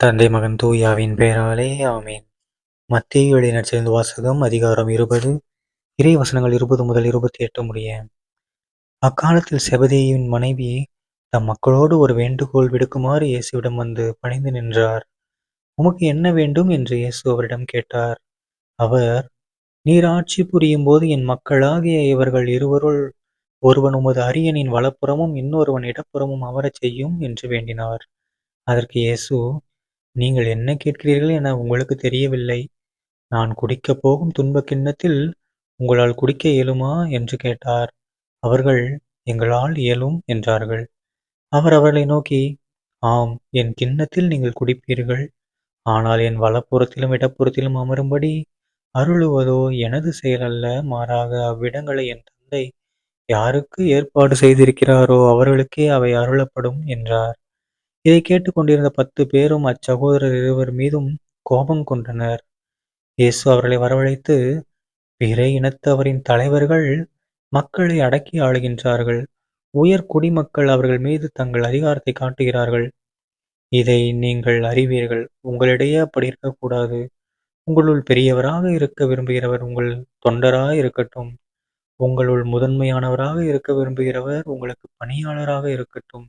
தந்தை மகன் தூயாவின் பெயராலே ஆமேன். மத்திய எழுதின வாசகம் அதிகாரம் இருபது இறை வசனங்கள் இருபது முதல் இருபத்தி எட்டு முடிய. அக்காலத்தில் செபதியின் மனைவி தம் மக்களோடு ஒரு வேண்டுகோள் விடுக்குமாறு இயேசுவிடம் வந்து பணிந்து நின்றார். உமக்கு என்ன வேண்டும்? என்று இயேசு அவரிடம் கேட்டார். அவர் நீர் ஆட்சி புரியும் போது என் மக்களாகிய இவர்கள் இருவருள் ஒருவன் உமது அரியனின் வலப்புறமும் இன்னொருவன் இடப்புறமும் அமரச் செய்யும் என்று வேண்டினார். அதற்கு இயேசு நீங்கள் என்ன கேட்கிறீர்கள் என உங்களுக்கு தெரியவில்லை. நான் குடிக்கப் போகும் துன்பக் கிண்ணத்தில் உங்களால் குடிக்க இயலுமா? என்று கேட்டார். அவர்கள் எங்களால் இயலும் என்றார்கள். அவர் அவர்களை நோக்கி ஆம் என் கிண்ணத்தில் நீங்கள் குடிப்பீர்கள். ஆனால் என் வலப்புறத்திலும் இடப்புறத்திலும் அமரும்படி அருளுவதோ எனது செயலல்ல மாறாக அவ்விடங்களை என் தந்தை யாருக்கு ஏற்பாடு செய்திருக்கிறாரோ அவர்களுக்கே அவை அருளப்படும் என்றார். இதைக் கேட்டுக்கொண்டிருந்த பத்து பேரும் அச்சகோதரர் இருவர் மீதும் கோபம் கொண்டனர். இயேசு அவர்களை வரவழைத்து, பிற இனத்தவரின் தலைவர்கள் மக்களை அடக்கி ஆளுகின்றார்கள். உயர் குடிமக்கள் அவர்கள் மீது தங்கள் அதிகாரத்தை காட்டுகிறார்கள். இதை நீங்கள் அறிவீர்கள். உங்களிடையே அப்படி இருக்கக்கூடாது. உங்களுள் பெரியவராக இருக்க விரும்புகிறவர் உங்கள் தொண்டராக இருக்கட்டும். உங்களுள் முதன்மையானவராக இருக்க விரும்புகிறவர் உங்களுக்கு பணியாளராக இருக்கட்டும்.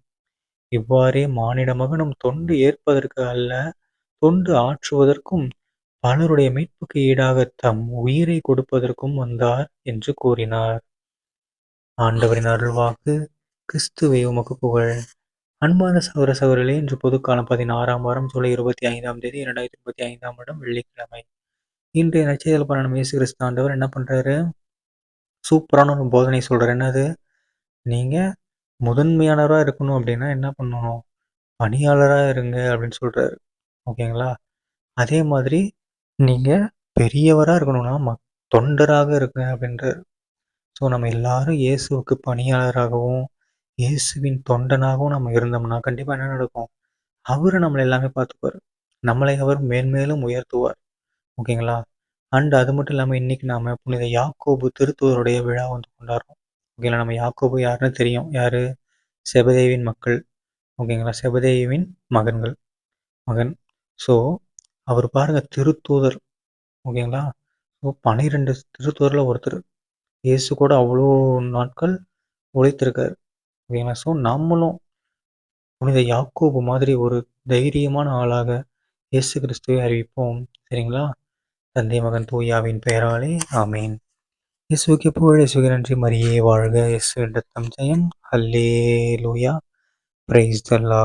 இவ்வாறே மானிட மகனும் தொண்டு ஏற்பதற்கு அல்ல, தொண்டு ஆற்றுவதற்கும், பலருடைய மீட்புக்கு ஈடாக தம் உயிரை கொடுப்பதற்கும் வந்தார் என்று கூறினார். ஆண்டவரின் அருள்வாக்கு கிறிஸ்துவை உமக்கு புகழ். அன்பான சகோதர சகோதரிகளே இன்று பொதுக்காலம் பதினாறாம் வாரம் ஜூலை இருபத்தி ஐந்தாம் தேதி இரண்டாயிரத்தி இருபத்தி ஐந்தாம் வருடம் வெள்ளிக்கிழமை. இன்றைய நச்சைதல் பண்ண இயேசு கிறிஸ்து ஆண்டவர் என்ன பண்றாரு சூப்பரான ஒரு போதனை சொல்றாரு என்னது நீங்க முதன்மையானவராக இருக்கணும் அப்படின்னா என்ன பண்ணணும்? பணியாளராக இருங்க அப்படின்னு சொல்கிறாரு ஓகேங்களா? அதே மாதிரி நீங்கள் பெரியவராக இருக்கணும்னா மக் தொண்டராக இருங்க அப்படின்றாரு. ஸோ நம்ம எல்லாரும் இயேசுவுக்கு பணியாளராகவும் இயேசுவின் தொண்டனாகவும் நம்ம இருந்தோம்னா கண்டிப்பாக என்ன நடக்கும்? அவர் நம்மளை எல்லாமே பார்த்துப்பார். நம்மளை அவர் மேன்மேலும் உயர்த்துவார். ஓகேங்களா? அண்ட் அது மட்டும் இல்லாமல் இன்னைக்கு நாம புனித யாக்கோபு திருத்துவருடைய விழா வந்து கொண்டாடுறோம். ஓகேங்களா? நம்ம யாக்கோபு யாருன்னு தெரியும். யார்? செபதேவின் மக்கள். ஓகேங்களா? செபதேவின் மகன்கள். மகன். ஸோ அவர் பாருங்க திருத்தூதர். ஓகேங்களா? ஸோ பனிரெண்டு திருத்தூதரில் ஒருத்தர். இயேசு கூட அவ்வளோ நாட்கள் உழைத்திருக்கார். ஓகேங்களா? ஸோ நம்மளும் புனித யாக்கோபு மாதிரி ஒரு தைரியமான ஆளாக இயேசு கிறிஸ்துவை அறிவிப்போம். சரிங்களா? தந்தை மகன் தூயாவின் பெயராலே ஆமீன். இயேசுக்கு புகழ் இயேசுக்கு நன்றி. மரியே வாழ்க இயேசு தம் ஜெயம். ஹல்லே லூயா பிரைஸ் தல்லா